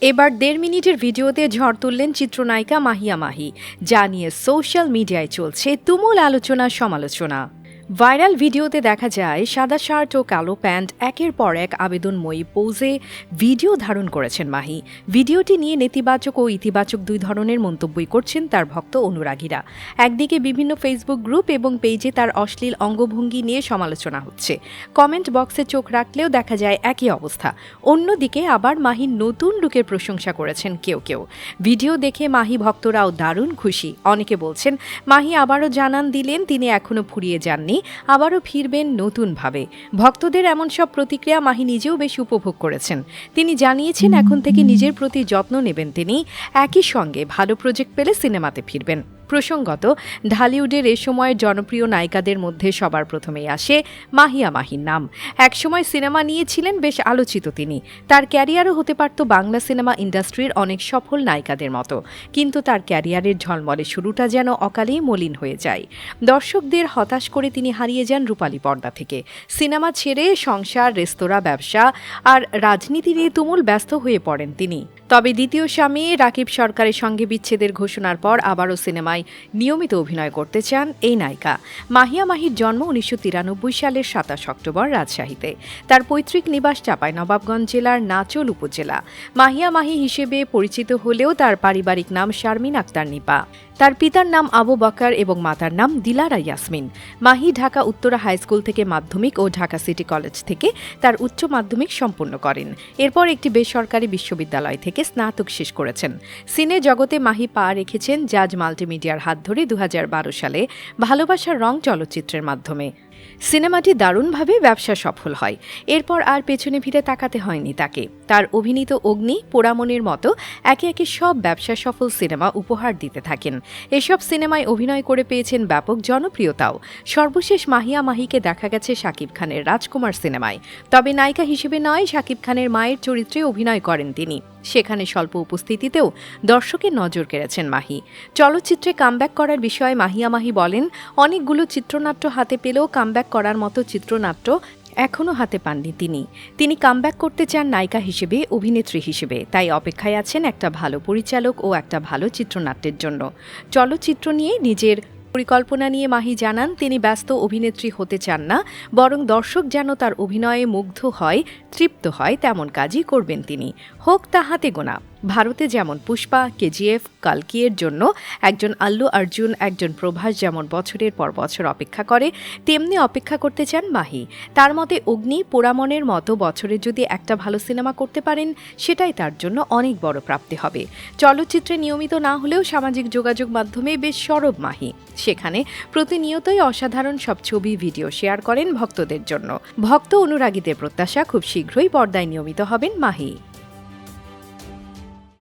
এবার দেড় মিনিটের ভিডিওতে ঝড় তুললেন চিত্রনায়িকা মাহিয়া মাহি, যা নিয়ে সোশ্যাল মিডিয়ায় চলছে তুমুল আলোচনা সমালোচনা ভাইরাল ভিডিওতে দেখা যায়, সাদা শার্ট ও কালো প্যান্ট একের পর এক আবেদনময়ী পোজে ভিডিও ধারণ করেছেন মাহি। ভিডিওটি নিয়ে নেতিবাচক ও ইতিবাচক দুই ধরনের মন্তব্যই করছেন তার ভক্ত অনুরাগীরা। একদিকে বিভিন্ন ফেসবুক গ্রুপ এবং পেজে তার অশ্লীল অঙ্গভঙ্গি নিয়ে সমালোচনা হচ্ছে। কমেন্ট বক্সে চোখ রাখলেও দেখা যায় একই অবস্থা। অন্যদিকে আবার মাহির নতুন লুকের প্রশংসা করেছেন কেউ কেউ। ভিডিও দেখে মাহি ভক্তরাও দারুণ খুশি। অনেকে বলছেন, মাহি আবারও জানান দিলেন, তিনি এখনও ফুরিয়ে যাননি। আবারও ফিরবেন নতুনভাবে। ভক্তদের এমন সব প্রতিক্রিয়া মাহি নিজেও বেশ উপভোগ করেছেন। তিনি জানিয়েছেন, এখন থেকে নিজের প্রতি যত্ন নেবেন তিনি। একই সঙ্গে ভালো প্রজেক্ট পেলে সিনেমাতে ফিরবেন। প্রসঙ্গত, ঢালিউডের এ সময়ের জনপ্রিয় নায়িকাদের মধ্যে সবার প্রথমেই আসে মাহিয়া মাহির নাম। একসময় সিনেমা নিয়েছিলেন বেশ আলোচিত তিনি। তার ক্যারিয়ারও হতে পারত বাংলা সিনেমা ইন্ডাস্ট্রির অনেক সফল নায়িকাদের মতো। কিন্তু তার ক্যারিয়ারের ঝলমলে শুরুটা যেন অকালেই মলিন হয়ে যায়। দর্শকদের হতাশ করে তিনি হারিয়ে যান রূপালী পর্দা থেকে। সিনেমা ছেড়ে সংসার, রেস্তোরাঁ, ব্যবসা আর রাজনীতি নিয়ে তুমুল ব্যস্ত হয়ে পড়েন তিনি। তবে দ্বিতীয় স্বামী রাকিব সরকারের সঙ্গে বিচ্ছেদের ঘোষণার পর আবারও সিনেমায় নিয়মিত অভিনয় করতে চান এই নায়িকা। মাহিয়া মাহির জন্ম উনিশশো তিরানব্বই সালের সাতাশ অক্টোবর রাজশাহীতে। তার পৈতৃক নিবাস চাপাই নবাবগঞ্জ জেলার নাচল উপজেলা। মাহিয়া মাহি হিসেবে পরিচিত হলেও তার পারিবারিক নাম শারমিন আক্তার নিপা। তার পিতার নাম আবু বকার এবং মাতার নাম দিলারা ইয়াসমিন। মাহি ঢাকা উত্তরা হাই স্কুল থেকে মাধ্যমিক ও ঢাকা সিটি কলেজ থেকে তার উচ্চ মাধ্যমিক সম্পন্ন করেন। এরপর একটি বেসরকারি বিশ্ববিদ্যালয় থেকে স্নাতক শেষ করেছেন। সিনে জগতে মাহি পা রেখেছেন জাজ মাল্টিমিডিয়ার হাত ধরে দু হাজার বারো সালে ভালোবাসার রং চলচ্চিত্রের মাধ্যমে। সিনেমাটি দারুণভাবে ব্যবসা সফল হয়। এরপর আর পেছনে ফিরে তাকাতে হয়নি তাকে। তার অভিনীত অগ্নি, পোড়ামনের মতো একে একে সব ব্যবসা সফল সিনেমা উপহার দিতে থাকেন। এসব সিনেমায় অভিনয় করে পেয়েছেন ব্যাপক জনপ্রিয়তাও। সর্বশেষ মাহিয়া মাহিকে দেখা গেছে শাকিব খানের রাজকুমার সিনেমায়। তবে নায়িকা হিসেবে নয়, শাকিব খানের মায়ের চরিত্রে অভিনয় করেন তিনি। সেখানে স্বল্প উপস্থিতিতেও দর্শকের নজর কেড়েছেন মাহি। চলচ্চিত্রে কামব্যাক করার বিষয়ে মাহিয়া মাহি বলেন, অনেকগুলো চিত্রনাট্য হাতে পেলেও কামব্যাক করার মতো চিত্রনাট্য এখনও হাতে পাননি তিনি। তিনি কামব্যাক করতে চান নায়িকা হিসেবে, অভিনেত্রী হিসেবে। তাই অপেক্ষায় আছেন একটা ভালো পরিচালক ও একটা ভালো চিত্রনাট্যের জন্য। চলচ্চিত্র নিয়ে নিজের পরিকল্পনা নিয়ে মাহি জানান, তিনি ব্যস্ত অভিনেত্রী হতে চান না, বরং দর্শক যেন তার অভিনয়ে মুগ্ধ হয়, তৃপ্ত হয়, তেমন কাজই করবেন তিনি। হোক তা হাতে গোনা ভারতে যেমন পুষ্পা, কেজিএফ কালকিয়ের জন্য একজন আল্লু অর্জুন, একজন প্রভাস যেমন বছরের পর বছর অপেক্ষা করে, তেমনি অপেক্ষা করতে চান মাহি। তার মতে অগ্নি পোড়ামনের মতো বছরে যদি একটা ভালো সিনেমা করতে পারেন, সেটাই তার জন্য অনেক বড় প্রাপ্তি হবে। চলচ্চিত্রে নিয়মিত না হলেও সামাজিক যোগাযোগ মাধ্যমে বেশ সরব মাহি। সেখানে প্রতিনিয়তই অসাধারণ সব ছবি, ভিডিও শেয়ার করেন ভক্তদের জন্য। ভক্ত অনুরাগীদের প্রত্যাশা খুব শীঘ্রই পর্দায় নিয়মিত হবেন মাহি।